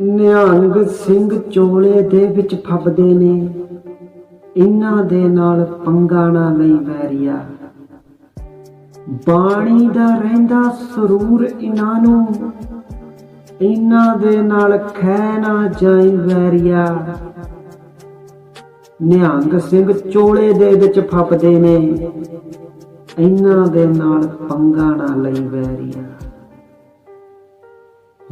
ਨਿਹੰਗ ਸਿੰਘ ਚੋਲੇ ਦੇ ਵਿੱਚ ਫੱਬਦੇ ਨੇ। ਇਹਨਾਂ ਦੇ ਨਾਲ ਪੰਗਾ ਨਾ ਲਈ ਵੈਰੀਆ। ਬਾਣੀ ਦਾ ਰਹਿੰਦਾ ਸਰੂਰ ਇਹਨਾਂ ਨੂੰ। ਇਹਨਾਂ ਦੇ ਨਾਲ ਖੈ ਨਾ ਜਾਈ ਵੈਰੀਆ। ਨਿਹੰਗ ਸਿੰਘ ਚੋਲੇ ਦੇ ਵਿੱਚ ਫੱਬਦੇ ਨੇ। ਇਹਨਾਂ ਦੇ ਨਾਲ ਪੰਗਾ ਨਾ ਲਈ ਵੈਰੀਆ।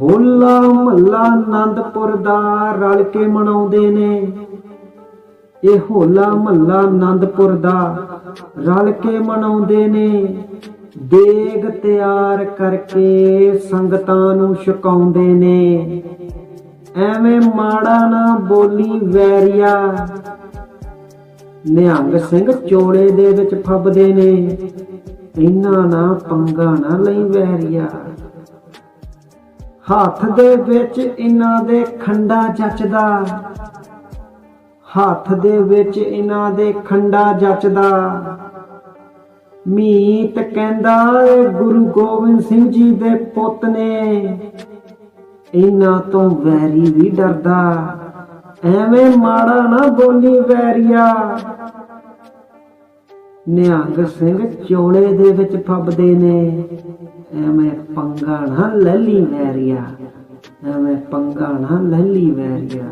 ਹੋਲਾ ਮਹੱਲਾ ਆਨੰਦਪੁਰ ਦਾ ਰਲ ਕੇ ਮਨਾਉਂਦੇ ਨੇ। ਇਹ ਹੋਲਾ ਮਹੱਲਾ ਆਨੰਦਪੁਰ ਦਾ ਰਲ ਕੇ ਮਨਾਉਂਦੇ ਨੇ। ਦੇਗ ਤਿਆਰ ਕਰਕੇ ਸੰਗਤਾਂ ਨੂੰ ਛਕਾਉਂਦੇ ਨੇ। ਐਵੇਂ ਮਾੜਾ ਨਾ ਬੋਲੀ ਵੈਰੀਆ। ਨਿਹੰਗ ਸਿੰਘ ਚੋਲੇ ਦੇ ਵਿੱਚ ਫੱਬਦੇ ਨੇ। ਇਹਨਾਂ ਨਾ ਪੰਗਾ ਨਾ ਲਈ ਵੈਰੀਆ। ਹੱਥ ਦੇ ਵਿੱਚ ਇਹਨਾਂ ਦੇ ਖੰਡਾ ਜੱਚਦਾ। ਹੱਥ ਦੇ ਵਿੱਚ ਇਹਨਾਂ ਦੇ ਖੰਡਾ ਜੱਚਦਾ। ਮੀਤ ਕਹਿੰਦਾ ਏ ਗੁਰੂ ਗੋਬਿੰਦ ਸਿੰਘ ਜੀ ਦੇ ਪੁੱਤ ਨੇ ਇਹਨਾਂ ਤੋਂ ਵੈਰੀ ਵੀ ਡਰਦਾ। ਐਵੇਂ ਮਾੜਾ ਨਾ ਬੋਲੀ ਵੈਰੀਆ। ਨਿਹੰਗ ਸਿੰਘ ਚੋਲੇ ਦੇ ਵਿੱਚ ਫੱਬਦੇ ਨੇ। ਐਵੇਂ ਪੰਗਾ ਨਾ ਲੱਲੀ ਵੈਰੀਆ। ਐਵੇਂ ਪੰਗਾ ਨਾ ਲੱਲੀ ਵੈਰੀਆ।